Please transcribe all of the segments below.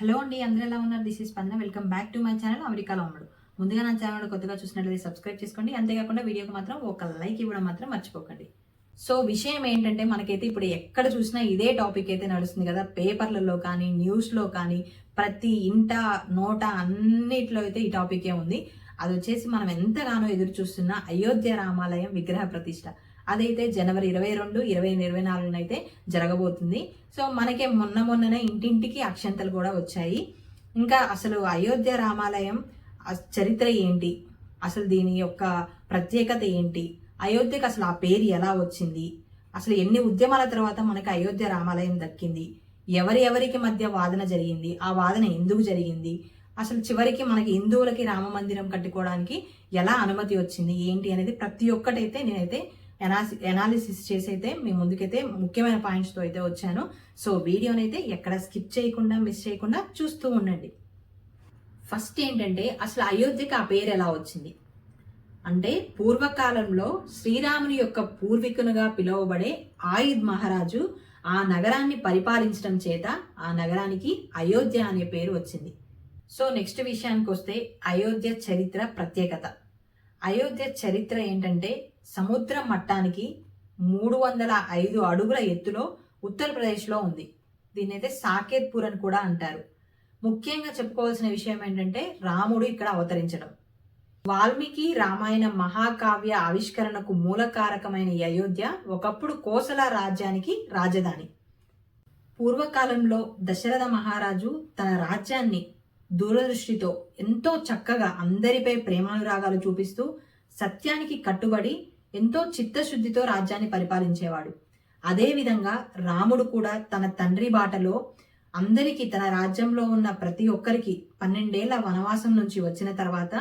Hello అండి అందరూ ఎలా ఉన్నారు? This is Spandana welcome back to my channel అమెరికాలో అమ్ముడు ముందుగా నా ఛానల్ కొత్తగా చూసినట్లయితే సబ్స్క్రైబ్ చేసుకోండి. అంతేకాకుండా వీడియోకి మాత్రం ఒక లైక్ ఇవ్వడం మాత్రం మర్చిపోకండి. సో విషయం ఏంటంటే మనకైతే ఇప్పుడు ఎక్కడ చూసినా ఇదే టాపిక్ అయితే నడుస్తుంది కదా. పేపర్లలో కానీ న్యూస్లో కానీ ప్రతి ఇంట నోట అన్నిట్లో అయితే ఈ టాపికే ఉంది. అది వచ్చేసి మనం ఎంతగానో ఎదురు చూస్తున్న అయోధ్య రామాలయం విగ్రహ ప్రతిష్ట. అదైతే జనవరి ఇరవై రెండు ఇరవై ఇరవై నాలుగున అయితే జరగబోతుంది. సో మనకే మొన్న మొన్ననే ఇంటింటికి అక్షంతలు కూడా వచ్చాయి. ఇంకా అసలు అయోధ్య రామాలయం చరిత్ర ఏంటి? అసలు దీని యొక్క ప్రత్యేకత ఏంటి? అయోధ్యకు అసలు ఆ పేరు ఎలా వచ్చింది? అసలు ఎన్ని ఉద్యమాల తర్వాత మనకి అయోధ్య రామాలయం దక్కింది? ఎవరి ఎవరికి మధ్య వాదన జరిగింది? ఆ వాదన ఎందుకు జరిగింది? అసలు చివరికి మనకి హిందువులకి రామ మందిరం కట్టుకోవడానికి ఎలా అనుమతి వచ్చింది? ఏంటి అనేది ప్రతి ఒక్కటైతే నేనైతే ఎనాసి ఎనాలిసిస్ చేసి అయితే మీ ముందుకైతే ముఖ్యమైన పాయింట్స్తో అయితే వచ్చాను. సో వీడియోనైతే ఎక్కడ స్కిప్ చేయకుండా మిస్ చేయకుండా చూస్తూ ఉండండి. ఫస్ట్ ఏంటంటే అసలు అయోధ్యకి ఆ పేరు ఎలా వచ్చింది? అంటే పూర్వకాలంలో శ్రీరాముని యొక్క పూర్వీకునిగా పిలువబడే ఆయుధ్ మహారాజు ఆ నగరాన్ని పరిపాలించడం చేత ఆ నగరానికి అయోధ్య అనే పేరు వచ్చింది. సో నెక్స్ట్ విషయానికి వస్తే అయోధ్య చరిత్ర ప్రత్యేకత. అయోధ్య చరిత్ర ఏంటంటే సముద్ర మట్టానికి మూడు వందల ఐదు అడుగుల ఎత్తులో ఉత్తరప్రదేశ్లో ఉంది. దీన్ని అయితే సాకేత్పూర్ అని కూడా అంటారు. ముఖ్యంగా చెప్పుకోవాల్సిన విషయం ఏంటంటే రాముడు ఇక్కడ అవతరించడం. వాల్మీకి రామాయణ మహాకావ్య ఆవిష్కరణకు మూలకారకమైన అయోధ్య ఒకప్పుడు కోసల రాజ్యానికి రాజధాని. పూర్వకాలంలో దశరథ మహారాజు తన రాజ్యాన్ని దూరదృష్టితో ఎంతో చక్కగా అందరిపై ప్రేమానురాగాలు చూపిస్తూ సత్యానికి కట్టుబడి ఎంతో చిత్తశుద్ధితో రాజ్యాన్ని పరిపాలించేవాడు. అదేవిధంగా రాముడు కూడా తన తండ్రి బాటలో అందరికీ తన రాజ్యంలో ఉన్న ప్రతి ఒక్కరికి పన్నెండేళ్ళ వనవాసం నుంచి వచ్చిన తర్వాత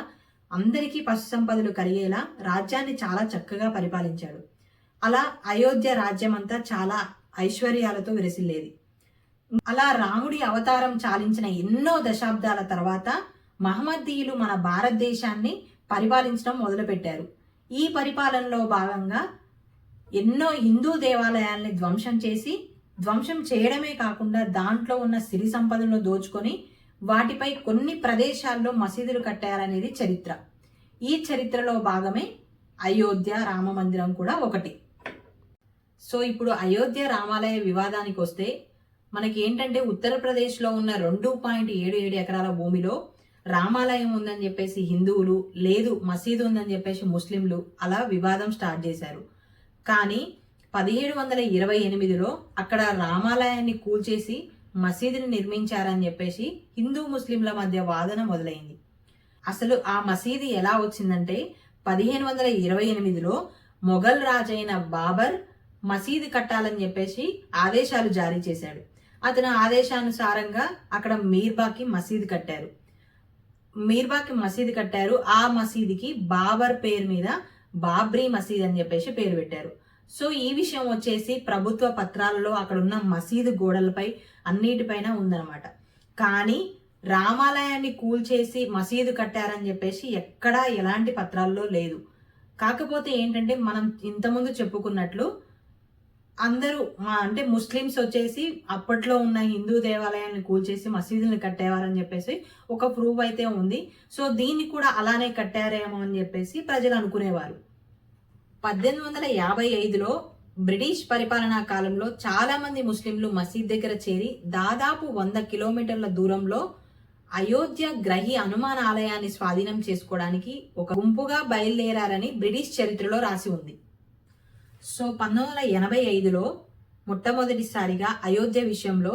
అందరికీ పశు సంపదలు కలిగేలా రాజ్యాన్ని చాలా చక్కగా పరిపాలించాడు. అలా అయోధ్య రాజ్యం అంతా చాలా ఐశ్వర్యాలతో విరసిల్లేది. అలా రాముడి అవతారం చాలించిన ఎన్నో దశాబ్దాల తర్వాత మహమ్మదీయులు మన భారతదేశాన్ని పరిపాలించడం మొదలుపెట్టారు. ఈ పరిపాలనలో భాగంగా ఎన్నో హిందూ దేవాలయాల్ని ధ్వంసం చేసి ధ్వంసం చేయడమే కాకుండా దాంట్లో ఉన్న సిరి సంపదలను దోచుకొని వాటిపై కొన్ని ప్రదేశాల్లో మసీదులు కట్టారనేది చరిత్ర. ఈ చరిత్రలో భాగమే అయోధ్య రామ మందిరం కూడా ఒకటి. సో ఇప్పుడు అయోధ్య రామాలయ వివాదానికి వస్తే మనకి ఏంటంటే ఉత్తరప్రదేశ్లో ఉన్న రెండు పాయింట్ ఏడు ఏడు ఎకరాల భూమిలో రామాలయం ఉందని చెప్పేసి హిందువులు లేదు మసీదు ఉందని చెప్పేసి ముస్లింలు అలా వివాదం స్టార్ట్ చేశారు. కానీ పదిహేడు వందల ఇరవై ఎనిమిదిలో అక్కడ రామాలయాన్ని కూల్చేసి మసీదుని నిర్మించారని చెప్పేసి హిందూ ముస్లింల మధ్య వాదన మొదలైంది. అసలు ఆ మసీదు ఎలా వచ్చిందంటే పదిహేను వందల ఇరవై ఎనిమిదిలో మొఘల్ రాజైన బాబర్ మసీదు కట్టాలని చెప్పేసి ఆదేశాలు జారీ చేశాడు. అతను ఆదేశానుసారంగా అక్కడ మీర్బాకి మసీదు కట్టారు. మీర్బాకి మసీదు కట్టారు. ఆ మసీదుకి బాబర్ పేరు మీద బాబ్రీ మసీద్ అని చెప్పేసి పేరు పెట్టారు. సో ఈ విషయం వచ్చేసి ప్రభుత్వ పత్రాలలో అక్కడ ఉన్న మసీదు గోడలపై అన్నిటిపైన ఉందన్నమాట. కానీ రామాలయాన్ని కూల్చేసి మసీదు కట్టారని చెప్పేసి ఎక్కడా ఎలాంటి పత్రాల్లో లేదు. కాకపోతే ఏంటంటే మనం ఇంతకుముందు చెప్పుకున్నట్లు అందరూ మా అంటే ముస్లిమ్స్ వచ్చేసి అప్పట్లో ఉన్న హిందూ దేవాలయాన్ని కూల్చేసి మసీదుని కట్టేవారని చెప్పేసి ఒక ప్రూఫ్ అయితే ఉంది. సో దీన్ని కూడా అలానే కట్టారేమో అని చెప్పేసి ప్రజలు అనుకునేవారు. పద్దెనిమిది వందల యాభై ఐదులో బ్రిటిష్ పరిపాలనా కాలంలో చాలామంది ముస్లింలు మసీద్ దగ్గర చేరి దాదాపు వంద కిలోమీటర్ల దూరంలో అయోధ్య గ్రహి హనుమాన్ ఆలయాన్ని స్వాధీనం చేసుకోవడానికి ఒక గుంపుగా బయలుదేరారని బ్రిటిష్ చరిత్రలో రాసి ఉంది. సో పంతొమ్మిది వందల ఎనభై ఐదులో మొట్టమొదటిసారిగా అయోధ్య విషయంలో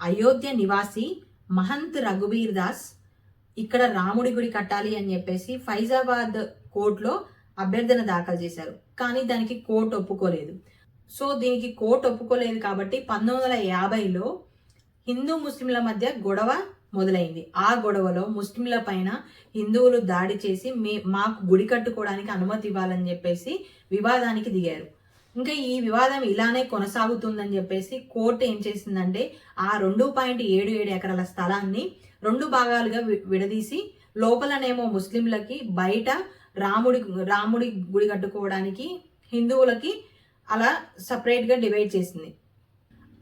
అయోధ్య నివాసి మహంత్ రఘుబీర్ దాస్ ఇక్కడ రాముడి గుడి కట్టాలి అని చెప్పేసి ఫైజాబాద్ కోర్టులో అభ్యర్థన దాఖలు చేశారు. కానీ దానికి కోర్టు ఒప్పుకోలేదు. సో దీనికి కోర్టు ఒప్పుకోలేదు కాబట్టి పంతొమ్మిది వందల యాభైలో హిందూ ముస్లింల మధ్య గొడవ మొదలైంది. ఆ గొడవలో ముస్లింల పైన హిందువులు దాడి చేసి మీ మాకు గుడి కట్టుకోవడానికి అనుమతి ఇవ్వాలని చెప్పేసి వివాదానికి దిగారు. ఇంకా ఈ వివాదం ఇలానే కొనసాగుతుందని చెప్పేసి కోర్టు ఏం చేసిందంటే ఆ రెండు పాయింట్ ఏడు ఏడు ఎకరాల స్థలాన్ని రెండు భాగాలుగా వి- విడదీసి లోపలనేమో ముస్లింలకి బయట రాముడి రాముడి గుడి కట్టుకోవడానికి హిందువులకి అలా సపరేట్గా డివైడ్ చేసింది.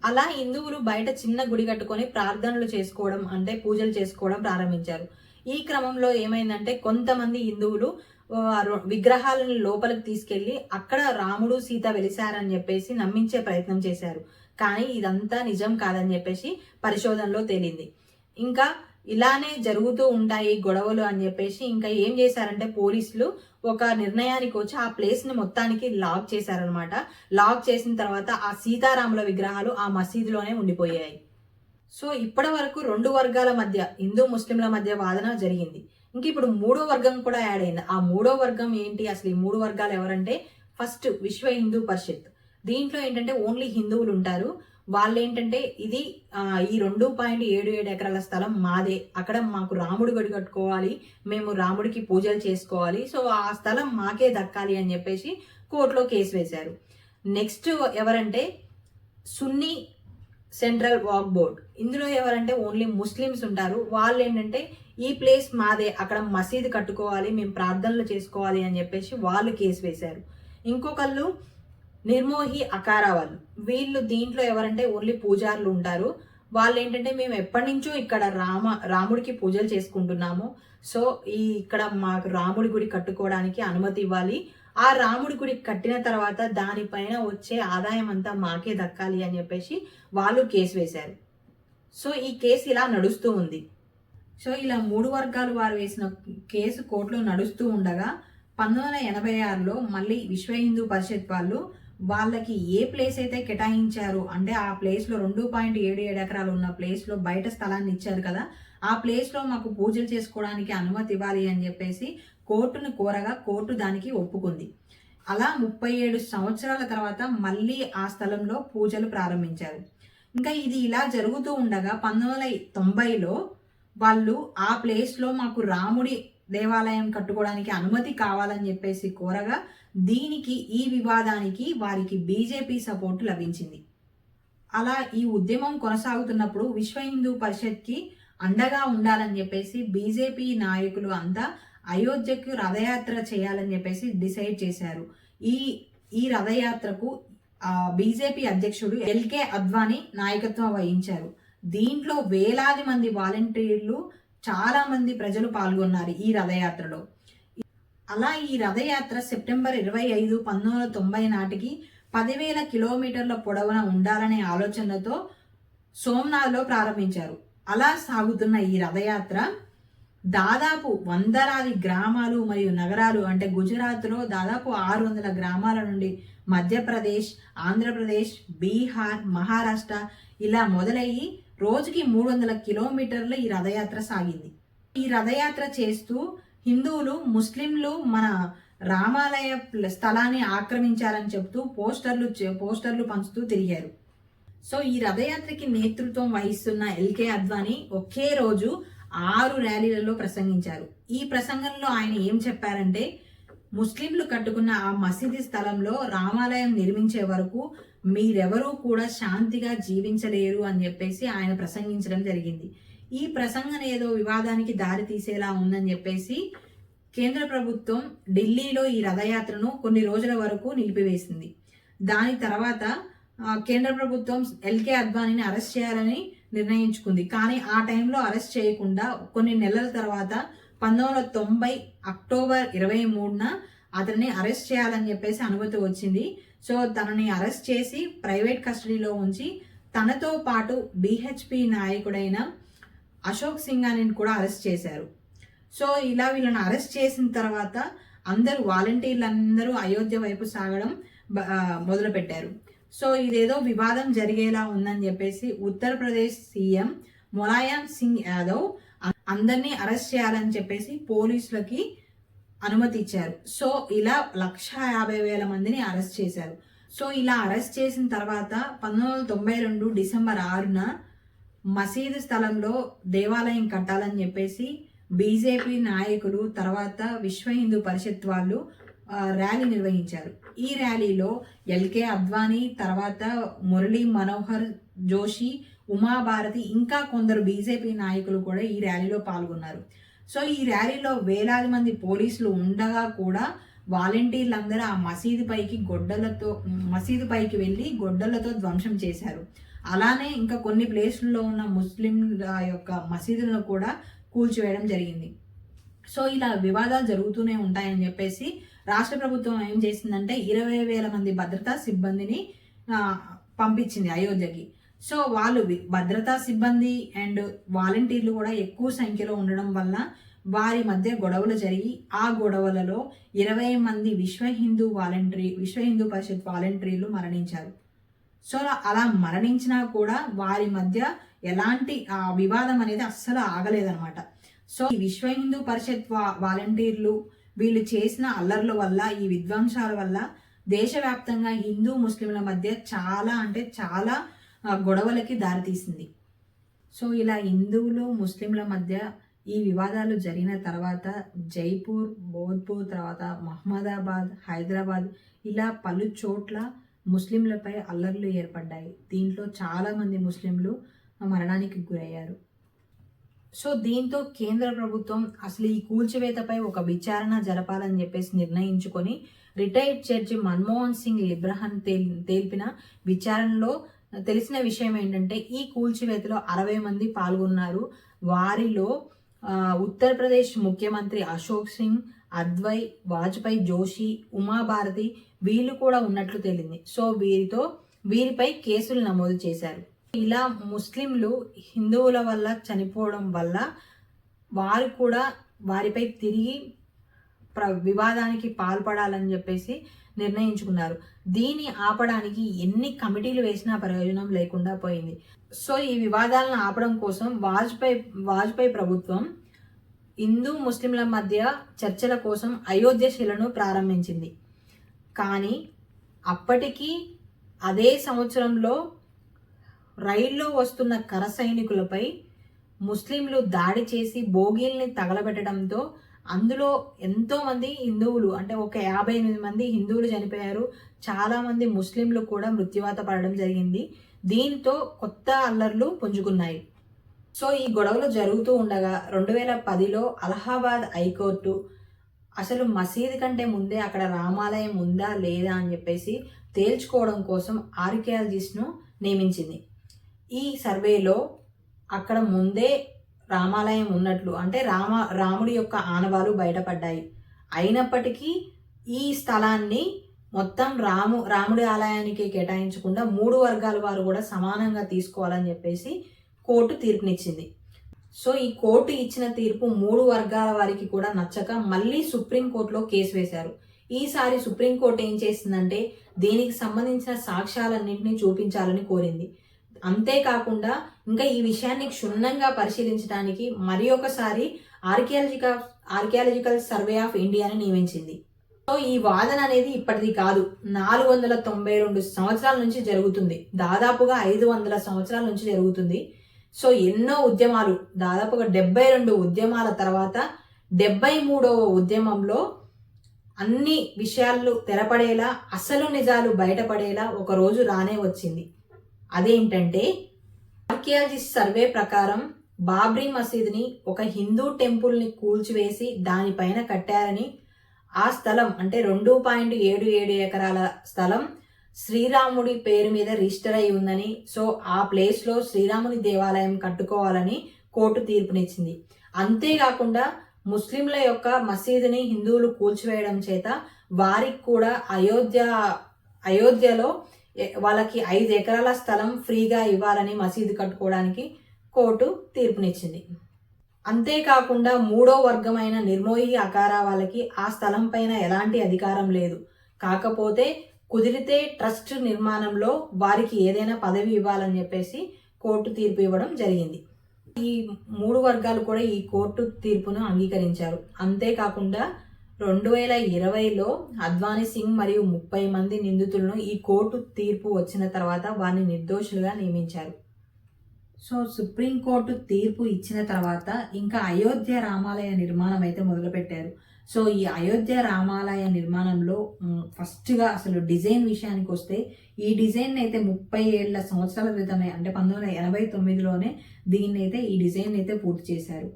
అలా హిందువులు బయట చిన్న గుడి కట్టుకొని ప్రార్థనలు చేసుకోవడం అంటే పూజలు చేసుకోవడం ప్రారంభించారు. ఈ క్రమంలో ఏమైందంటే కొంతమంది హిందువులు విగ్రహాలను లోపలికి తీసుకెళ్ళి అక్కడ రాముడు సీత వెలిశారని చెప్పేసి నమ్మించే ప్రయత్నం చేశారు. కానీ ఇదంతా నిజం కాదని చెప్పేసి పరిశోధనలో తేలింది. ఇంకా ఇలానే జరుగుతూ ఉంటాయి గొడవలు అని చెప్పేసి ఇంకా ఏం చేశారంటే పోలీసులు ఒక నిర్ణయానికి వచ్చి ఆ ప్లేస్ని మొత్తానికి లాక్ చేశారనమాట లాక్ చేసిన తర్వాత ఆ సీతారాముల విగ్రహాలు ఆ మసీదులోనే ఉండిపోయాయి. సో ఇప్పటి వరకు రెండు వర్గాల మధ్య హిందూ ముస్లింల మధ్య వాదన జరిగింది. ఇంక ఇప్పుడు మూడో వర్గం కూడా యాడ్ అయింది. ఆ మూడో వర్గం ఏంటి? అసలు ఈ మూడు వర్గాలు ఎవరంటే ఫస్ట్ విశ్వ హిందూ పరిషత్. దీంట్లో ఏంటంటే ఓన్లీ హిందువులు ఉంటారు. వాళ్ళు ఏంటంటే ఇది ఈ రెండు పాయింట్ ఏడు ఏడు ఎకరాల స్థలం మాదే. అక్కడ మాకు రాముడు గడి కట్టుకోవాలి. మేము రాముడికి పూజలు చేసుకోవాలి. సో ఆ స్థలం మాకే దక్కాలి అని చెప్పేసి కోర్టులో కేసు వేశారు. నెక్స్ట్ ఎవరంటే సున్నీ సెంట్రల్ వాక్ బోర్డ్. ఇందులో ఎవరంటే ఓన్లీ ముస్లిమ్స్ ఉంటారు. వాళ్ళు ఏంటంటే ఈ ప్లేస్ మాదే అక్కడ మసీదు కట్టుకోవాలి మేము ప్రార్థనలు చేసుకోవాలి అని చెప్పేసి వాళ్ళు కేసు వేశారు. ఇంకొకళ్ళు నిర్మోహి అకారా వాళ్ళు వీళ్ళు దీంట్లో ఎవరంటే ఓన్లీ పూజారులు ఉంటారు. వాళ్ళు ఏంటంటే మేము ఎప్పటి నుంచో ఇక్కడ రామ రాముడికి పూజలు చేసుకుంటున్నాము. సో ఈ ఇక్కడ మాకు రాముడి గుడి కట్టుకోవడానికి అనుమతి ఇవ్వాలి. ఆ రాముడి గుడి కట్టిన తర్వాత దానిపైన వచ్చే ఆదాయం అంతా మాకే దక్కాలి అని చెప్పేసి వాళ్ళు కేసు వేశారు. సో ఈ కేసు ఇలా నడుస్తూ ఉంది. సో ఇలా మూడు వర్గాలు వారు వేసిన కేసు కోర్టులో నడుస్తూ ఉండగా పంతొమ్మిది వందల ఎనభై ఆరులో మళ్ళీ విశ్వ హిందూ పరిషత్ వాళ్ళు వాళ్ళకి ఏ ప్లేస్ అయితే కేటాయించారు అంటే ఆ ప్లేస్లో రెండు పాయింట్ ఏడు ఏడు ఎకరాలు ఉన్న ప్లేస్లో బయట స్థలాన్ని ఇచ్చారు కదా ఆ ప్లేస్లో మాకు పూజలు చేసుకోవడానికి అనుమతి ఇవ్వాలి అని చెప్పేసి కోర్టును కోరగా కోర్టు దానికి ఒప్పుకుంది. అలా ముప్పై ఏడు సంవత్సరాల తర్వాత మళ్ళీ ఆ స్థలంలో పూజలు ప్రారంభించారు. ఇంకా ఇది ఇలా జరుగుతూ ఉండగా పంతొమ్మిది వందల తొంభైలో వాళ్ళు ఆ ప్లేస్లో మాకు రాముడి దేవాలయం కట్టుకోవడానికి అనుమతి కావాలని చెప్పేసి కోరగా దీనికి ఈ వివాదానికి వారికి బీజేపీ సపోర్ట్ లభించింది. అలా ఈ ఉద్యమం కొనసాగుతున్నప్పుడు విశ్వ హిందూ పరిషత్కి అండగా ఉండాలని చెప్పేసి బీజేపీ నాయకులు అంతా అయోధ్యకు రథయాత్ర చేయాలని చెప్పేసి డిసైడ్ చేశారు. ఈ ఈ రథయాత్రకు బీజేపీ అధ్యక్షుడు ఎల్కే అద్వానీ నాయకత్వం వహించారు. దీంట్లో వేలాది మంది వాలంటీర్లు చాలామంది ప్రజలు పాల్గొన్నారు ఈ రథయాత్రలో. అలా ఈ రథయాత్ర సెప్టెంబర్ ఇరవై ఐదు పంతొమ్మిది వందల తొంభై నాటికి పదివేల కిలోమీటర్ల పొడవున ఉండాలనే ఆలోచనతో సోమనాథ్లో ప్రారంభించారు. అలా సాగుతున్న ఈ రథయాత్ర దాదాపు వందలాది గ్రామాలు మరియు నగరాలు అంటే గుజరాత్లో దాదాపు ఆరు వందల గ్రామాల నుండి మధ్యప్రదేశ్ ఆంధ్రప్రదేశ్ బీహార్ మహారాష్ట్ర ఇలా మొదలయ్యి రోజుకి మూడు వందల కిలోమీటర్ల ఈ రథయాత్ర సాగింది. ఈ రథయాత్ర చేస్తూ హిందువులు ముస్లింలు మన రామాలయ స్థలాన్ని ఆక్రమించారని చెప్తూ పోస్టర్లు చే- పోస్టర్లు పంచుతూ తిరిగారు. సో ఈ రథయాత్రకి నేతృత్వం వహిస్తున్న ఎల్కే అద్వానీ ఒకే రోజు ఆరు ర్యాలీలలో ప్రసంగించారు. ఈ ప్రసంగంలో ఆయన ఏం చెప్పారంటే ముస్లింలు కట్టుకున్న ఆ మసీదు స్థలంలో రామాలయం నిర్మించే వరకు మీరెవరూ కూడా శాంతిగా జీవించలేరు అని చెప్పేసి ఆయన ప్రసంగించడం జరిగింది. ఈ ప్రసంగం ఏదో వివాదానికి దారి తీసేలా ఉందని చెప్పేసి కేంద్ర ప్రభుత్వం ఢిల్లీలో ఈ రథయాత్రను కొన్ని రోజుల వరకు నిలిపివేసింది. దాని తర్వాత కేంద్ర ప్రభుత్వం ఎల్కే అద్వానీని అరెస్ట్ చేయాలని నిర్ణయించుకుంది. కానీ ఆ టైంలో అరెస్ట్ చేయకుండా కొన్ని నెలల తర్వాత పంతొమ్మిది వందల తొంభై అక్టోబర్ ఇరవై మూడున అతన్ని అరెస్ట్ చేయాలని చెప్పేసి అనుమతి వచ్చింది. సో తనని అరెస్ట్ చేసి ప్రైవేట్ కస్టడీలో ఉంచి తనతో పాటు బీహెచ్పి నాయకుడైన అశోక్ సింగానిని కూడా అరెస్ట్ చేశారు. సో ఇలా వీళ్ళని అరెస్ట్ చేసిన తర్వాత అందరూ వాలంటీర్లు అందరూ అయోధ్య వైపు సాగడం మొదలుపెట్టారు. సో ఇదేదో వివాదం జరిగేలా ఉందని చెప్పేసి ఉత్తరప్రదేశ్ సీఎం ములాయం సింగ్ యాదవ్ అందరినీ అరెస్ట్ చేయాలని చెప్పేసి పోలీసులకి అనుమతి ఇచ్చారు సో ఇలా లక్ష యాభై వేల మందిని అరెస్ట్ చేశారు. సో ఇలా అరెస్ట్ చేసిన తర్వాత పంతొమ్మిది వందల తొంభై రెండు డిసెంబర్ ఆరున మసీదు స్థలంలో దేవాలయం కట్టాలని చెప్పేసి బీజేపీ నాయకులు తర్వాత విశ్వ హిందూ పరిషత్ వాళ్ళు ర్యాలీ నిర్వహించారు. ఈ ర్యాలీలో ఎల్కే అద్వానీ తర్వాత మురళీ మనోహర్ జోషి ఉమాభారతి ఇంకా కొందరు బీజేపీ నాయకులు కూడా ఈ ర్యాలీలో పాల్గొన్నారు. సో ఈ ర్యాలీలో వేలాది మంది పోలీసులు ఉండగా కూడా వాలంటీర్లు అందరూ ఆ మసీదు పైకి గొడ్డలతో మసీదు పైకి వెళ్ళి గొడ్డలతో ధ్వంసం చేశారు. అలానే ఇంకా కొన్ని ప్లేసుల్లో ఉన్న ముస్లింల యొక్క మసీదులను కూడా కూల్చివేయడం జరిగింది. సో ఇలా వివాదాలు జరుగుతూనే ఉంటాయని చెప్పేసి రాష్ట్ర ప్రభుత్వం ఏం చేసిందంటే ఇరవై వేల మంది భద్రతా సిబ్బందిని పంపించింది అయోధ్యకి. సో వాళ్ళు భద్రతా సిబ్బంది అండ్ వాలంటీర్లు కూడా ఎక్కువ సంఖ్యలో ఉండడం వల్ల వారి మధ్య గొడవలు జరిగి ఆ గొడవలలో ఇరవై మంది విశ్వ హిందూ వాలంటరీ విశ్వ హిందూ పరిషత్ వాలంటీర్లు మరణించారు. సో అలా మరణించినా కూడా వారి మధ్య ఎలాంటి ఆ వివాదం అనేది అస్సలు ఆగలేదన్నమాట. సో ఈ విశ్వ హిందూ పరిషత్ వా వాలంటీర్లు వీళ్ళు చేసిన అల్లర్ల వల్ల ఈ విధ్వంసాల వల్ల దేశవ్యాప్తంగా హిందూ ముస్లింల మధ్య చాలా అంటే చాలా గొడవలకి దారితీసింది సో ఇలా హిందువులు ముస్లింల మధ్య ఈ వివాదాలు జరిగిన తర్వాత జైపూర్ బోధ్పూర్ తర్వాత మహమ్మదాబాద్ హైదరాబాద్ ఇలా పలు చోట్ల ముస్లింలపై అల్లర్లు ఏర్పడ్డాయి. దీంట్లో చాలామంది ముస్లింలు మరణానికి గురయ్యారు. సో దీంతో కేంద్ర ప్రభుత్వం అసలు ఈ కూల్చివేతపై ఒక విచారణ జరపాలని చెప్పేసి నిర్ణయించుకొని రిటైర్డ్ జడ్జి మన్మోహన్ సింగ్ లిబ్రహన్ తేల్ తేల్పిన విచారణలో తెలిసిన విషయం ఏంటంటే ఈ కూల్చివేతలో అరవై మంది పాల్గొన్నారు. వారిలో ఉత్తరప్రదేశ్ ముఖ్యమంత్రి అశోక్ సింగ్ అద్వై వాజ్పేయి జోషి ఉమాభారతి వీళ్ళు కూడా ఉన్నట్లు తేలింది. సో వీరితో వీరిపై కేసులు నమోదు చేశారు. ఇలా ముస్లింలు హిందువుల వల్ల చనిపోవడం వల్ల వారు కూడా వారిపై తిరిగి ప్ర వివాదానికి పాల్పడాలని చెప్పేసి నిర్ణయించుకున్నారు. దీన్ని ఆపడానికి ఎన్ని కమిటీలు వేసినా ప్రయోజనం లేకుండా పోయింది. సో ఈ వివాదాలను ఆపడం కోసం వాజ్పేయి వాజ్పేయి ప్రభుత్వం హిందూ ముస్లింల మధ్య చర్చల కోసం అయోధ్య శిలను ప్రారంభించింది. కానీ అప్పటికీ అదే సంవత్సరంలో రైల్లో వస్తున్న కర సైనికులపై ముస్లింలు దాడి చేసి బోగీల్ని తగలబెట్టడంతో అందులో ఎంతోమంది హిందువులు అంటే ఒక యాభై ఎనిమిది మంది హిందువులు చనిపోయారు. చాలామంది ముస్లింలు కూడా మృత్యువాత పడడం జరిగింది. దీంతో కొత్త అల్లర్లు పుంజుకున్నాయి. సో ఈ గొడవలు జరుగుతూ ఉండగా రెండు వేల పదిలో అలహాబాద్ హైకోర్టు అసలు మసీదు కంటే ముందే అక్కడ రామాలయం ఉందా లేదా అని చెప్పేసి తేల్చుకోవడం కోసం ఆర్కియాలజిస్ట్ను నియమించింది. ఈ సర్వేలో అక్కడ ముందే రామాలయం ఉన్నట్లు. అంటే రామ రాముడి యొక్క ఆనవాలు బయటపడ్డాయి. అయినప్పటికీ ఈ స్థలాన్ని మొత్తం రాము రాముడి ఆలయానికి కేటాయించకుండా మూడు వర్గాల వారు కూడా సమానంగా తీసుకోవాలని చెప్పేసి కోర్టు తీర్పునిచ్చింది. సో ఈ కోర్టు ఇచ్చిన తీర్పు మూడు వర్గాల వారికి కూడా నచ్చక మళ్ళీ సుప్రీంకోర్టులో కేసు వేశారు. ఈసారి సుప్రీంకోర్టు ఏం చేసిందంటే దీనికి సంబంధించిన సాక్ష్యాలన్నింటినీ చూపించాలని కోరింది. అంతేకాకుండా ఇంకా ఈ విషయాన్ని క్షుణ్ణంగా పరిశీలించడానికి మరి ఒకసారి ఆర్కియాలజికల్ ఆర్కియాలజికల్ సర్వే ఆఫ్ ఇండియాని నియమించింది. సో ఈ వాదన అనేది ఇప్పటిది కాదు. నాలుగు వందల తొంభై రెండు సంవత్సరాల నుంచి జరుగుతుంది. దాదాపుగా ఐదు వందల సంవత్సరాల నుంచి జరుగుతుంది. సో ఎన్నో ఉద్యమాలు. దాదాపుగా డెబ్బై రెండు ఉద్యమాల తర్వాత డెబ్బై మూడవ ఉద్యమంలో అన్ని విషయాలు తెరపడేలా అసలు నిజాలు బయటపడేలా ఒక రోజు రానే వచ్చింది. అదేంటంటే ఆర్కియాలజిస్ట్ సర్వే ప్రకారం బాబ్రీ మసీద్ని ఒక హిందూ టెంపుల్ని కూల్చివేసి దానిపైన కట్టారని ఆ స్థలం అంటే రెండు పాయింట్ ఏడు ఏడు ఎకరాల స్థలం శ్రీరాముడి పేరు మీద రిజిస్టర్ అయి ఉందని సో ఆ ప్లేస్లో శ్రీరాముని దేవాలయం కట్టుకోవాలని కోర్టు తీర్పునిచ్చింది. అంతేకాకుండా ముస్లింల యొక్క మసీదుని హిందువులు కూల్చివేయడం చేత వారికి కూడా అయోధ్య అయోధ్యలో వాళ్ళకి ఐదు ఎకరాల స్థలం ఫ్రీగా ఇవ్వాలని మసీదు కట్టుకోవడానికి కోర్టు తీర్పునిచ్చింది. అంతేకాకుండా మూడో వర్గమైన నిర్మోహి అకారా వాళ్ళకి ఆ స్థలం పైన ఎలాంటి అధికారం లేదు. కాకపోతే కుదిరితే ట్రస్ట్ నిర్మాణంలో వారికి ఏదైనా పదవి ఇవ్వాలని చెప్పేసి కోర్టు తీర్పు ఇవ్వడం జరిగింది. ఈ మూడు వర్గాలు కూడా ఈ కోర్టు తీర్పును అంగీకరించారు. అంతేకాకుండా రెండు వేల ఇరవైలో అద్వానీ సింగ్ మరియు ముప్పై మంది నిందితులను ఈ కోర్టు తీర్పు వచ్చిన తర్వాత వారిని నిర్దోషులుగా నియమించారు. సో సుప్రీంకోర్టు తీర్పు ఇచ్చిన తర్వాత ఇంకా అయోధ్య రామాలయ నిర్మాణం అయితే మొదలుపెట్టారు. సో ఈ అయోధ్య రామాలయ నిర్మాణంలో ఫస్ట్గా అసలు డిజైన్ విషయానికి వస్తే ఈ డిజైన్ అయితే ముప్పై ఏళ్ళ సంవత్సరాల క్రితమే అంటే పంతొమ్మిది వందల ఎనభై తొమ్మిదిలోనే దీన్ని అయితే ఈ డిజైన్ అయితే పూర్తి చేశారు.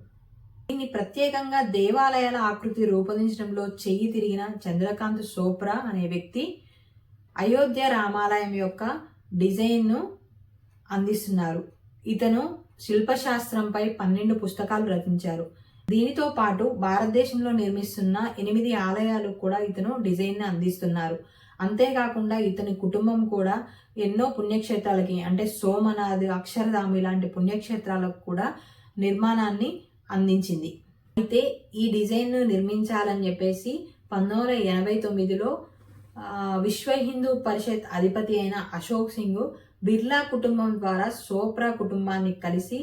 దీన్ని ప్రత్యేకంగా దేవాలయాల ఆకృతి రూపొందించడంలో చెయ్యి తిరిగిన చంద్రకాంత్ చోప్రా అనే వ్యక్తి అయోధ్య రామాలయం యొక్క డిజైన్ను అందిస్తున్నారు. ఇతను శిల్పశాస్త్రంపై పన్నెండు పుస్తకాలు రచించారు. దీనితో పాటు భారతదేశంలో నిర్మిస్తున్న ఎనిమిది ఆలయాలు కూడా ఇతను డిజైన్ అందిస్తున్నారు. అంతేకాకుండా ఇతని కుటుంబం కూడా ఎన్నో పుణ్యక్షేత్రాలకి అంటే సోమనాథ్ అక్షరధామి లాంటి పుణ్యక్షేత్రాలకు కూడా నిర్మాణాన్ని అందించింది. అయితే ఈ డిజైన్ను నిర్మించాలని చెప్పేసి పంతొమ్మిది వందల ఎనభై తొమ్మిదిలో విశ్వ హిందూ పరిషత్ అధిపతి అయిన అశోక్ సింగ్ బిర్లా కుటుంబం ద్వారా సోప్రా కుటుంబాన్ని కలిసి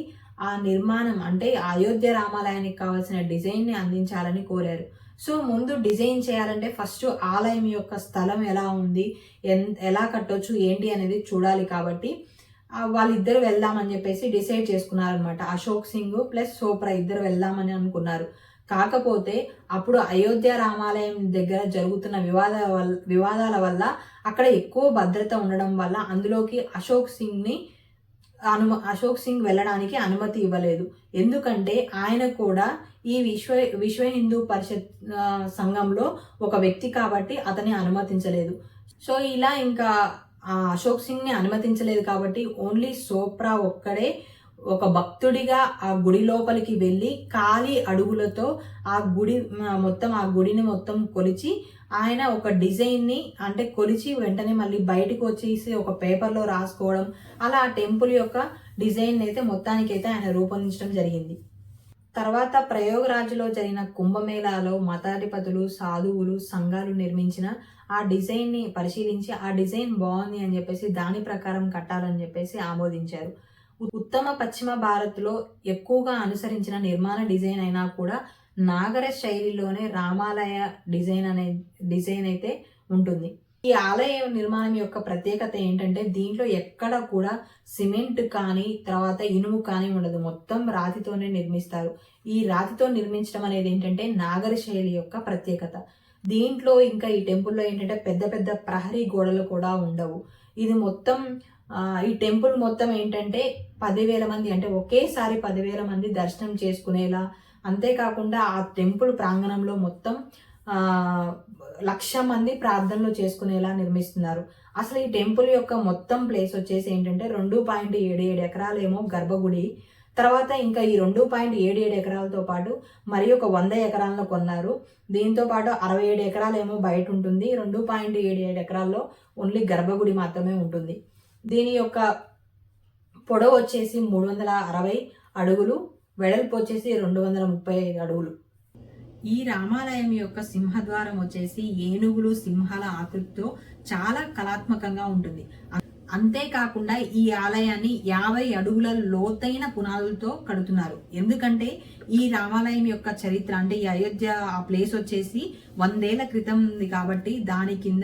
ఆ నిర్మాణం అంటే అయోధ్య రామాలయానికి కావాల్సిన డిజైన్ని అందించాలని కోరారు. సో ముందు డిజైన్ చేయాలంటే ఫస్ట్ ఆలయం యొక్క స్థలం ఎలా ఉంది ఎన్ ఎలా కట్టొచ్చు ఏంటి అనేది చూడాలి కాబట్టి వాళ్ళిద్దరు వెళ్దామని చెప్పేసి డిసైడ్ చేసుకున్నారనమాట అశోక్ సింగ్ ప్లస్ సోప్రా ఇద్దరు వెళ్దామని అనుకున్నారు. కాకపోతే అప్పుడు అయోధ్య రామాలయం దగ్గర జరుగుతున్న వివాద వల్ల వివాదాల వల్ల అక్కడ ఎక్కువ భద్రత ఉండడం వల్ల అందులోకి అశోక్ సింగ్ని అనుమ అశోక్ సింగ్ వెళ్ళడానికి అనుమతి ఇవ్వలేదు. ఎందుకంటే ఆయన కూడా ఈ విశ్వ విశ్వ హిందూ పరిషత్ సంఘంలో ఒక వ్యక్తి కాబట్టి అతని అనుమతించలేదు. సో ఇలా ఇంకా అశోక్ సింగ్ని అనుమతించలేదు కాబట్టి ఓన్లీ సోప్రా ఒక్కడే ఒక భక్తుడిగా ఆ గుడి లోపలికి వెళ్ళి ఖాళీ అడుగులతో ఆ గుడి మొత్తం ఆ గుడిని మొత్తం కొలిచి ఆయన ఒక డిజైన్ని అంటే కొలిచి వెంటనే మళ్ళీ బయటకు వచ్చేసి ఒక పేపర్లో రాసుకోవడం అలా ఆ టెంపుల్ యొక్క డిజైన్ అయితే మొత్తానికైతే ఆయన రూపొందించడం జరిగింది. తర్వాత ప్రయోగరాజులో జరిగిన కుంభమేళాలో మతాధిపతులు సాధువులు సంఘాలు నిర్మించిన ఆ డిజైన్ని పరిశీలించి ఆ డిజైన్ బాగుంది అని చెప్పేసి దాని ప్రకారం కట్టాలని చెప్పేసి ఆమోదించారు. ఉత్తమ పశ్చిమ భారత్లో ఎక్కువగా అనుసరించిన నిర్మాణ డిజైన్ అయినా కూడా నాగర శైలిలోనే రామాలయ డిజైన్ అనే డిజైన్ అయితే ఉంటుంది. ఈ ఆలయ నిర్మాణం యొక్క ప్రత్యేకత ఏంటంటే దీంట్లో ఎక్కడ కూడా సిమెంట్ కానీ తర్వాత ఇనుము కానీ ఉండదు. మొత్తం రాతితోనే నిర్మిస్తారు. ఈ రాతితో నిర్మించడం అనేది ఏంటంటే నాగర శైలి యొక్క ప్రత్యేకత. దీంట్లో ఇంకా ఈ టెంపుల్లో ఏంటంటే పెద్ద పెద్ద ప్రహరీ గోడలు కూడా ఉండవు. ఇది మొత్తం ఈ టెంపుల్ మొత్తం ఏంటంటే పదివేల మంది అంటే ఒకేసారి పదివేల మంది దర్శనం చేసుకునేలా. అంతేకాకుండా ఆ టెంపుల్ ప్రాంగణంలో మొత్తం లక్ష మంది ప్రార్థనలు చేసుకునేలా నిర్మిస్తున్నారు. అసలు ఈ టెంపుల్ యొక్క మొత్తం ప్లేస్ వచ్చేసి ఏంటంటే రెండు పాయింట్ ఏడు ఏడు ఎకరాలేమో గర్భగుడి. తర్వాత ఇంకా ఈ రెండు పాయింట్ ఏడు ఏడు ఎకరాలతో పాటు మరి ఒక వంద ఎకరాలను కొన్నారు. దీంతో పాటు అరవై ఏడు ఎకరాలేమో బయట ఉంటుంది. రెండు పాయింట్ ఏడు ఏడు ఎకరాల్లో ఓన్లీ గర్భగుడి మాత్రమే ఉంటుంది. దీని యొక్క పొడవు వచ్చేసి మూడు వందల అరవై అడుగులు. వెడల్పు వచ్చేసి రెండు వందల ముప్పై ఐదు అడుగులు. ఈ రామాలయం యొక్క సింహద్వారం వచ్చేసి ఏనుగులు సింహాల ఆకృతితో చాలా కళాత్మకంగా ఉంటుంది. అంతేకాకుండా ఈ ఆలయాన్ని యాభై అడుగుల లోతైన పునాదులతో కడుతున్నారు. ఎందుకంటే ఈ రామాలయం యొక్క చరిత్ర అంటే ఈ అయోధ్య ఆ ప్లేస్ వచ్చేసి వందేళ్ళ క్రితం ఉంది కాబట్టి దాని కింద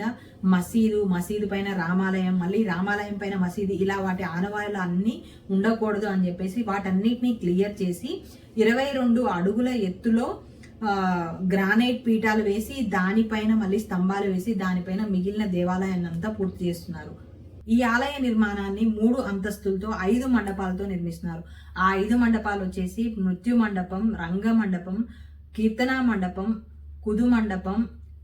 మసీదు మసీదు పైన రామాలయం మళ్ళీ రామాలయం పైన మసీదు ఇలా వాటి ఆనవాయిలు అన్నీ ఉండకూడదు అని చెప్పేసి వాటన్నిటిని క్లియర్ చేసి ఇరవై రెండు అడుగుల ఎత్తులో గ్రానైట్ పీఠాలు వేసి దానిపైన మళ్ళీ స్తంభాలు వేసి దానిపైన మిగిలిన దేవాలయాన్ని అంతా పూర్తి చేస్తున్నారు. ఈ ఆలయ నిర్మాణాన్ని మూడు అంతస్తులతో ఐదు మండపాలతో నిర్మిస్తున్నారు. ఆ ఐదు మండపాలు వచ్చేసి మృత్యు మండపం రంగ మండపం కీర్తన మండపం కుదు మండపం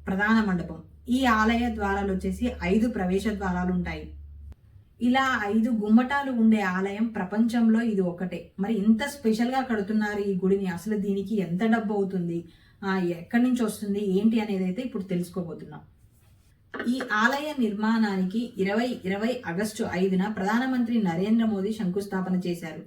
ప్రధాన మండపం. ఈ ఆలయ ద్వారాలు వచ్చేసి ఐదు ప్రవేశ ద్వారాలు ఉంటాయి. ఇలా ఐదు గుమ్మటాలు ఉండే ఆలయం ప్రపంచంలో ఇది ఒకటే మరి ఇంత స్పెషల్గా కడుతున్నారు ఈ గుడిని. అసలు దీనికి ఎంత డబ్బు అవుతుంది? ఎక్కడి నుంచి వస్తుంది? ఏంటి అనేది అయితే ఇప్పుడు తెలుసుకోబోతున్నాం. ఈ ఆలయ నిర్మాణానికి ఇరవై ఇరవై ఆగస్టు ఐదున ప్రధానమంత్రి నరేంద్ర మోదీ శంకుస్థాపన చేశారు.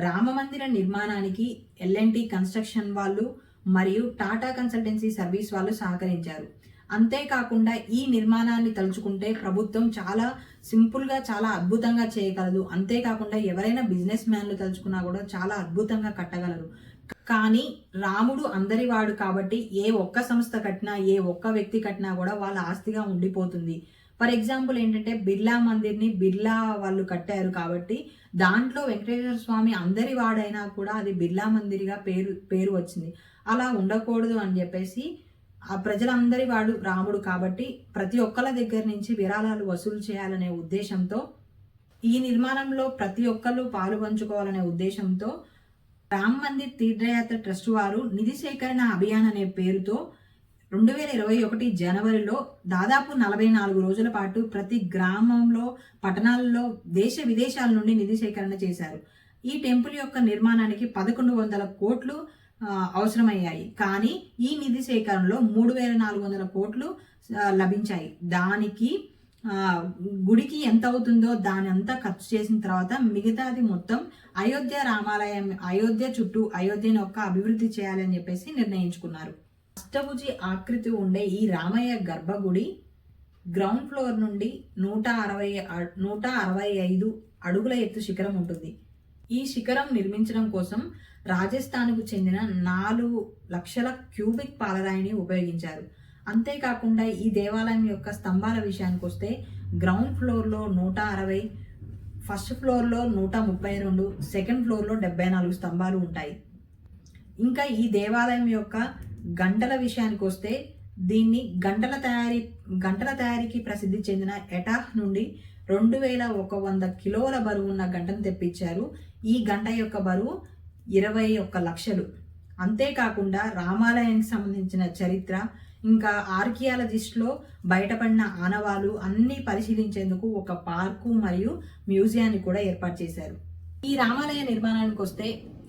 రామ మందిర నిర్మాణానికి ఎల్ఎన్టీ కన్స్ట్రక్షన్ వాళ్ళు మరియు టాటా కన్సల్టెన్సీ సర్వీస్ వాళ్ళు సహకరించారు. అంతేకాకుండా ఈ నిర్మాణాన్ని తలుచుకుంటే ప్రభుత్వం చాలా సింపుల్గా చాలా అద్భుతంగా చేయగలదు. అంతేకాకుండా ఎవరైనా బిజినెస్ మ్యాన్లు తలుచుకున్నా కూడా చాలా అద్భుతంగా కట్టగలరు. కానీ రాముడు అందరివాడు కాబట్టి ఏ ఒక్క సంస్థ కట్టినా ఏ ఒక్క వ్యక్తి కట్టినా కూడా వాళ్ళ ఆస్తిగా ఉండిపోతుంది. ఫర్ ఎగ్జాంపుల్ ఏంటంటే బిర్లా మందిర్ని బిర్లా వాళ్ళు కట్టారు కాబట్టి దాంట్లో వెంకటేశ్వర స్వామి అందరి వాడైనా కూడా అది బిర్లా మందిర్గా పేరు పేరు వచ్చింది. అలా ఉండకూడదు అని చెప్పేసి ఆ ప్రజలందరి వాడు రాముడు కాబట్టి ప్రతి ఒక్కళ్ళ దగ్గర నుంచి విరాళాలు వసూలు చేయాలనే ఉద్దేశంతో ఈ నిర్మాణంలో ప్రతి ఒక్కళ్ళు పాలు పంచుకోవాలనే ఉద్దేశంతో రామ్ మందిర్ తీర్థయాత్ర ట్రస్ట్ వారు నిధి సేకరణ అభియాన్ అనే పేరుతో రెండు వేల ఇరవై ఒకటి జనవరిలో దాదాపు నలభై నాలుగు రోజుల పాటు ప్రతి గ్రామంలో పట్టణాల్లో దేశ విదేశాల నుండి నిధి సేకరణ చేశారు. ఈ టెంపుల్ యొక్క నిర్మాణానికి పదకొండు వందల కోట్లు అవసరమయ్యాయి. కానీ ఈ నిధి సేకరణలో మూడు వేల నాలుగు వందల కోట్లు లభించాయి. దానికి గుడికి ఎంత అవుతుందో దాని అంతా ఖర్చు చేసిన తర్వాత మిగతాది మొత్తం అయోధ్య రామాలయం అయోధ్య చుట్టూ అయోధ్యను యొక్క అభివృద్ధి చేయాలని చెప్పేసి నిర్ణయించుకున్నారు. అష్టభుజి ఆకృతి ఉండే ఈ రామయ్య గర్భగుడి గ్రౌండ్ ఫ్లోర్ నుండి నూట అరవై నూట అరవై ఐదు అడుగుల ఎత్తు శిఖరం ఉంటుంది. ఈ శిఖరం నిర్మించడం కోసం రాజస్థాన్కు చెందిన నాలుగు లక్షల క్యూబిక్ పాలరాయిని ఉపయోగించారు. అంతేకాకుండా ఈ దేవాలయం యొక్క స్తంభాల విషయానికి వస్తే గ్రౌండ్ ఫ్లోర్లో నూట అరవై ఫస్ట్ ఫ్లోర్లో నూట ముప్పై రెండు సెకండ్ ఫ్లోర్లో డెబ్బై నాలుగు స్తంభాలు ఉంటాయి. ఇంకా ఈ దేవాలయం యొక్క గంటల విషయానికి వస్తే దీన్ని గంటల తయారీ గంటల తయారీకి ప్రసిద్ధి చెందిన ఎటాహ్ నుండి రెండు వేల ఒక వంద కిలోల బరువు ఉన్న గంటను తెప్పించారు. ఈ గంట యొక్క బరువు ఇరవై ఒక్క లక్షలు. అంతేకాకుండా రామాలయానికి సంబంధించిన చరిత్ర ఇంకా ఆర్కియాలజిస్ట్లో బయటపడిన ఆనవాలు అన్నీ పరిశీలించేందుకు ఒక పార్కు మరియు మ్యూజియాన్ని కూడా ఏర్పాటు చేశారు. ఈ రామాలయ నిర్మాణానికి వస్తే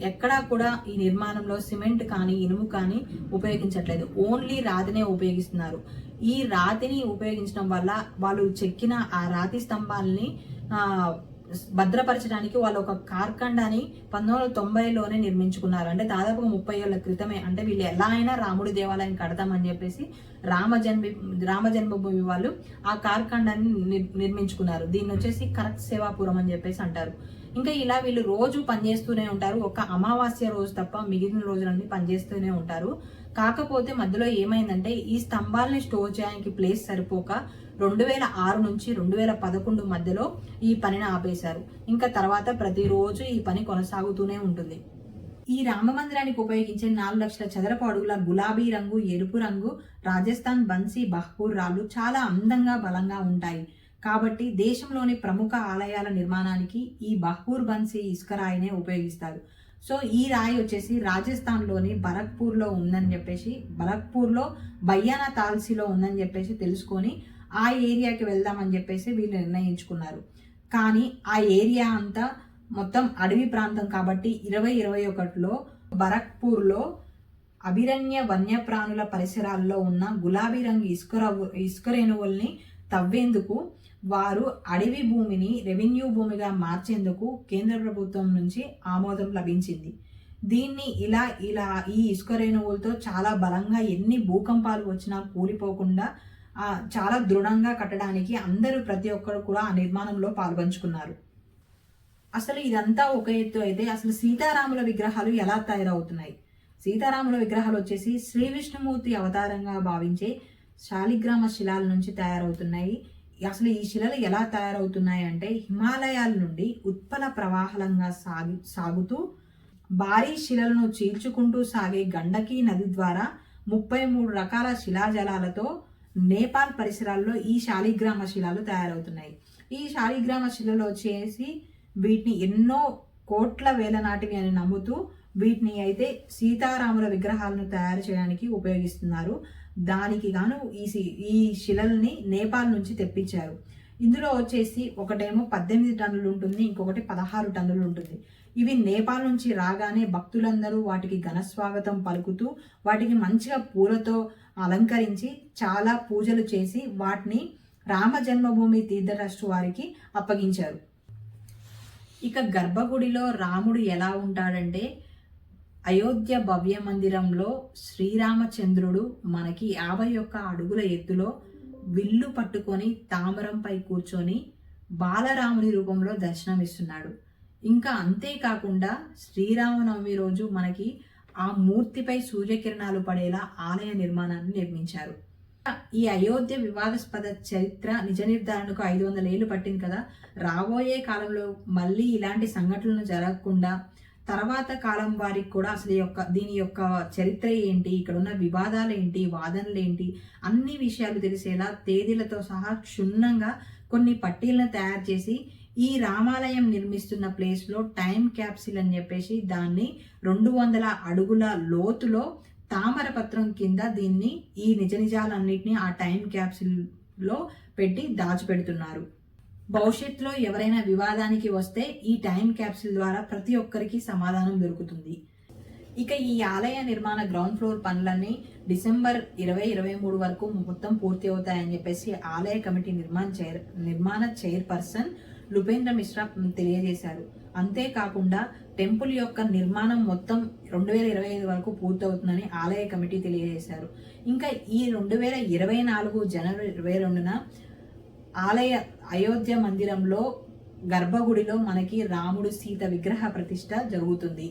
ఎక్కడా కూడా ఈ నిర్మాణంలో సిమెంట్ కానీ ఇనుము కానీ ఉపయోగించట్లేదు. ఓన్లీ రాతినే ఉపయోగిస్తున్నారు. ఈ రాతిని ఉపయోగించడం వల్ల వాళ్ళు చెక్కిన ఆ రాతి స్తంభాలని భద్రపరచడానికి వాళ్ళు ఒక కార్ఖండాని పంతొమ్మిది వందల తొంభైలోనే నిర్మించుకున్నారు. అంటే దాదాపు ముప్పై ఏళ్ళ క్రితమే. అంటే వీళ్ళు ఎలా అయినా రాముడి దేవాలయం కడతామని చెప్పేసి రామ జన్మ రామ జన్మభూమి వాళ్ళు ఆ కార్ఖండాన్ని నిర్- నిర్మించుకున్నారు. దీన్ని వచ్చేసి కరెక్ట్ సేవాపురం అని చెప్పేసి అంటారు. ఇంకా ఇలా వీళ్ళు రోజు పనిచేస్తూనే ఉంటారు. ఒక అమావాస్య రోజు తప్ప మిగిలిన రోజులన్నీ పనిచేస్తూనే ఉంటారు. కాకపోతే మధ్యలో ఏమైందంటే ఈ స్తంభాలని స్టోర్ చేయడానికి ప్లేస్ సరిపోక రెండు వేల ఆరు నుంచి రెండు వేల పదకొండు మధ్యలో ఈ పనిని ఆపేశారు. ఇంకా తర్వాత ప్రతిరోజు ఈ పని కొనసాగుతూనే ఉంటుంది. ఈ రామ మందిరానికి ఉపయోగించే నాలుగు లక్షల చదరపు అడుగుల గులాబీ రంగు ఎరుపు రంగు రాజస్థాన్ బన్సీ బహ్పూర్ రాళ్ళు చాలా అందంగా బలంగా ఉంటాయి. కాబట్టి దేశంలోని ప్రముఖ ఆలయాల నిర్మాణానికి ఈ బహ్పూర్ బన్సీ ఇసుక రాయినే ఉపయోగిస్తారు. సో ఈ రాయి వచ్చేసి రాజస్థాన్లోని భరత్పూర్లో ఉందని చెప్పేసి భరత్పూర్లో బయ్యానా తాల్సీలో ఉందని చెప్పేసి తెలుసుకొని ఆ ఏరియాకి వెళ్దామని చెప్పేసి వీళ్ళు నిర్ణయించుకున్నారు. కానీ ఆ ఏరియా అంతా మొత్తం అడవి ప్రాంతం కాబట్టి ఇరవై ఇరవై ఒకటిలో బరక్పూర్లో అభిరణ్య వన్యప్రాణుల పరిసరాల్లో ఉన్న గులాబీ రంగు ఇసుక ఇసుకరేణువుల్ని తవ్వేందుకు వారు అడవి భూమిని రెవెన్యూ భూమిగా మార్చేందుకు కేంద్ర ప్రభుత్వం నుంచి ఆమోదం లభించింది. దీన్ని ఇలా ఇలా ఈ ఇసుక రేణువులతో చాలా బలంగా ఎన్ని భూకంపాలు వచ్చినా కూలిపోకుండా చాలా దృఢంగా కట్టడానికి అందరూ ప్రతి ఒక్కరు కూడా ఆ నిర్మాణంలో పాల్పంచుకున్నారు. అసలు ఇదంతా ఒక ఎత్తు అయితే అసలు సీతారాముల విగ్రహాలు ఎలా తయారవుతున్నాయి? సీతారాముల విగ్రహాలు వచ్చేసి శ్రీ విష్ణుమూర్తి అవతారంగా భావించే శాలిగ్రామ శిలాల నుంచి తయారవుతున్నాయి. అసలు ఈ శిలలు ఎలా తయారవుతున్నాయి అంటే హిమాలయాల నుండి ఉత్పల ప్రవాహలంగా సాగి సాగుతూ భారీ శిలలను చీల్చుకుంటూ సాగే గండకీ నది ద్వారా ముప్పై మూడు రకాల శిలాజలాలతో నేపాల్ పరిసరాల్లో ఈ శాలిగ్రామ శిలాలు తయారవుతున్నాయి. ఈ శాలిగ్రామ శిలలు వచ్చేసి వీటిని ఎన్నో కోట్ల వేల నాటివి అని నమ్ముతూ వీటిని అయితే సీతారాముల విగ్రహాలను తయారు చేయడానికి ఉపయోగిస్తున్నారు. దానికి గాను ఈ సి- ఈ శిలల్ని నేపాల్ నుంచి తెప్పించారు. ఇందులో వచ్చేసి ఒకటేమో పద్దెనిమిది టన్నులు ఉంటుంది ఇంకొకటి పదహారు టన్నులు ఉంటుంది. ఇవి నేపాల్ నుంచి రాగానే భక్తులందరూ వాటికి ఘనస్వాగతం పలుకుతూ వాటికి మంచిగా పూలతో అలంకరించి చాలా పూజలు చేసి వాటిని రామ జన్మభూమి తీర్థ ట్రస్ట్ వారికి అప్పగించారు. ఇక గర్భగుడిలో రాముడు ఎలా ఉంటాడంటే అయోధ్య భవ్య మందిరంలో శ్రీరామచంద్రుడు మనకి యాభై ఒక్క అడుగుల ఎత్తులో విల్లు పట్టుకొని తామరంపై కూర్చొని బాలరాముని రూపంలో దర్శనమిస్తున్నాడు. ఇంకా అంతేకాకుండా శ్రీరామనవమి రోజు మనకి ఆ మూర్తిపై సూర్యకిరణాలు పడేలా ఆలయ నిర్మాణాన్ని నిర్మించారు. ఈ అయోధ్య వివాదాస్పద చరిత్ర నిజ నిర్ధారణకు ఐదు వందల ఏళ్ళు పట్టింది కదా. రాబోయే కాలంలో మళ్ళీ ఇలాంటి సంఘటనలు జరగకుండా తర్వాత కాలం వారికి కూడా అసలు యొక్క దీని యొక్క చరిత్ర ఏంటి ఇక్కడ ఉన్న వివాదాలు ఏంటి వాదనలు ఏంటి అన్ని విషయాలు తెలిసేలా తేదీలతో సహా క్షుణ్ణంగా కొన్ని పట్టీలను తయారు చేసి ఈ రామాలయం నిర్మిస్తున్న ప్లేస్లో టైం క్యాప్సిల్ అని చెప్పేసి దాన్ని రెండు వందల అడుగుల లోతులో తామరపత్రం కింద దీన్ని ఈ నిజ నిజాలన్నింటినీ ఆ టైం క్యాప్సిల్లో పెట్టి దాచిపెడుతున్నారు. భవిష్యత్తులో ఎవరైనా వివాదానికి వస్తే ఈ టైం క్యాప్సిల్ ద్వారా ప్రతి ఒక్కరికి సమాధానం దొరుకుతుంది. ఇక ఈ ఆలయ నిర్మాణ గ్రౌండ్ ఫ్లోర్ పనులన్నీ డిసెంబర్ ఇరవై ఇరవై మూడు వరకు మొత్తం పూర్తి అవుతాయని చెప్పేసి ఆలయ కమిటీ నిర్మాణ చైర్ నిర్మాణ చైర్పర్సన్ లుపేంద్ర మిశ్రా తెలియజేశారు. అంతేకాకుండా టెంపుల్ యొక్క నిర్మాణం మొత్తం రెండు వేల ఇరవై ఐదు వరకు పూర్తవుతుందని ఆలయ కమిటీ తెలియజేశారు. ఇంకా ఈ రెండు వేల ఇరవై నాలుగు జనవరి ఇరవై రెండున ఆలయ అయోధ్య మందిరంలో గర్భగుడిలో మనకి రాముడు సీత విగ్రహ ప్రతిష్ట జరుగుతుంది.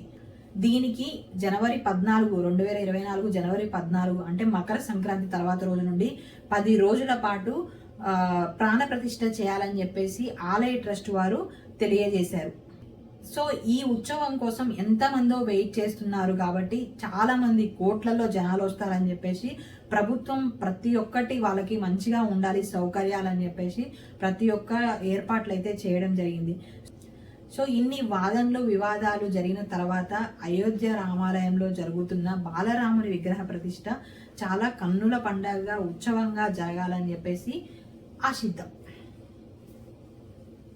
దీనికి జనవరి పద్నాలుగు రెండు వేల ఇరవై నాలుగు జనవరి పద్నాలుగు అంటే మకర సంక్రాంతి తర్వాత రోజు నుండి పది రోజుల పాటు ఆ, ప్రాణ ప్రతిష్ఠ చేయాలని చెప్పేసి ఆలయ ట్రస్ట్ వారు తెలియజేశారు. సో ఈ ఉత్సవం కోసం ఎంతమందో వెయిట్ చేస్తున్నారు కాబట్టి చాలామంది కోట్లలో జనాలు వస్తారని చెప్పేసి ప్రభుత్వం ప్రతి ఒక్కటి వాళ్ళకి మంచిగా ఉండాలి సౌకర్యాలని చెప్పేసి ప్రతి ఒక్క ఏర్పాట్లు అయితే చేయడం జరిగింది. సో ఇన్ని వాదనలు వివాదాలు జరిగిన తర్వాత అయోధ్య రామాలయంలో జరుగుతున్న బాలరాముని విగ్రహ ప్రతిష్ట చాలా కన్నుల పండగగా ఉత్సవంగా జరగాలని చెప్పేసి あ、死ん。